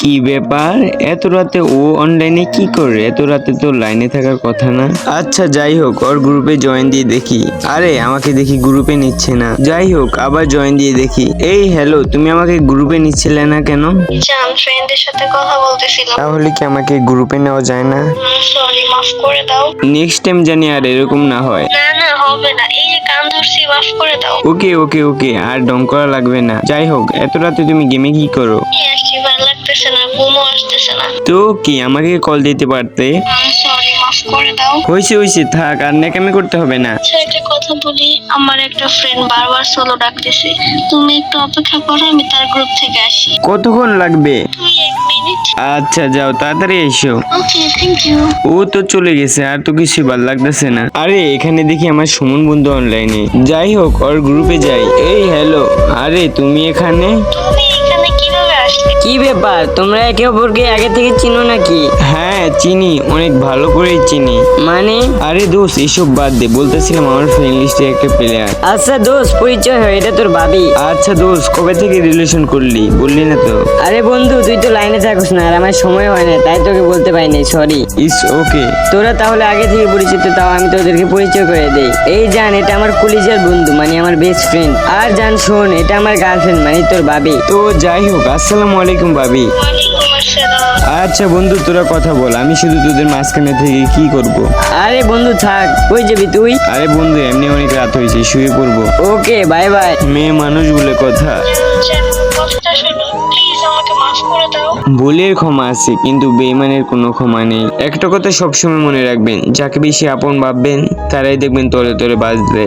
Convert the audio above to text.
কি ব্যাপার? এত রাতে ও অনলাইনে কি করে? এত রাতে তো লাইনে থাকার কথা না। আচ্ছা যাই হোক ওর গ্রুপে জয়েন দিয়ে দেখি। আরে আমাকে দেখি গ্রুপে নিচ্ছে না। যাই হোক আবার জয়েন দিয়ে দেখি। এই হ্যালো তুমি আমাকে গ্রুপে নিচ্ছিলে না কেন? জান ফ্রেন্ডের সাথে কথা বলতেছিলাম। তাহলে কি আমাকে গ্রুপে নেওয়া যায় না? সরি মাফ করে দাও। নেক্সট টাইম জানি আর এরকম না হয়। না না হবে না। এই যে কান ধরছি মাফ করে দাও। ওকে ওকে ওকে আর ডং করা লাগবে না। যাই হোক এত রাতে তুমি গেমে কি করো? লাগতেছে না ঘুমও আসতেছে না। তো কি আমাকে কল দিতে পারতে? সরি মাফ করে দাও। হয়েছে হয়েছে থাক আর নেকামি করতে হবে না। আচ্ছা একটা কথা বলি আমার একটা ফ্রেন্ড বারবার সোলো ডাকতেছে। তুমি একটু অপেক্ষা করো আমি তার গ্রুপ থেকে আসি। কতক্ষণ লাগবে? তুই এক মিনিট আচ্ছা যাও তাড়াতাড়ি এসো। ওকে থ্যাংক ইউ ও তো চলে গেছে আর তো কিছু ভালো লাগতেছে না। আরে এখানে দেখি আমার সুমন বন্ধু অনলাইনে যাই হোক ওর গ্রুপে যাই। এই হ্যালো আরে তুমি এখানে? তুমি কি ব্যাপার? তোমরা একে অপরকে আগে থেকে চিনো নাকি? হ্যাঁ চিনি। অনেক ভালো করেই চিনি। মানে? আরে দোষ এসব বাদ দে। বলতেছিলাম আমার ফ্রেন্ড লিস্টে একটা প্লেয়ার আচ্ছা দোষ পরিচয় হয় এটা তোর ভাবি। আচ্ছা দোষ কবে থেকে রিলেশন করলি? বললি না তো। আরে বন্ধু তুই তো লাইনে থাকিস না আর আমার সময় হয় না তাই তোকে বলতে পারিনি সরি ইস ওকে তোরা তাহলে আগে থেকে পরিচিত তাও আমি তোদেরকে পরিচয় করে দেই। এই জান এটা আমার কলিজার বন্ধু মানে আমার বেস্ট ফ্রেন্ড আর জান শোন এটা আমার গার্লফ্রেন্ড মানে তোর ভাবি। তো যাই হোক আসসালামু আলাইকুম। ভাবি। আচ্ছা বন্ধু তোরা কথা বল। আমি শুধু তোদের মাঝখানে থেকে কি করব। আরে বন্ধু থাক। কই যাবি তুই? আরে বন্ধু এমনি অনেক রাত হয়েছে শুয়ে পড়ব। Okay bye bye. মেয়ে মানুষ বলে কথা। ভুলের ক্ষমা আছে কিন্তু বেইমানের কোনো ক্ষমা নেই। একটা কথা সবসময় মনে রাখবেন যাকে বেশি আপন ভাববেন তারাই দেখবেন তলে তলে বাঁচবে।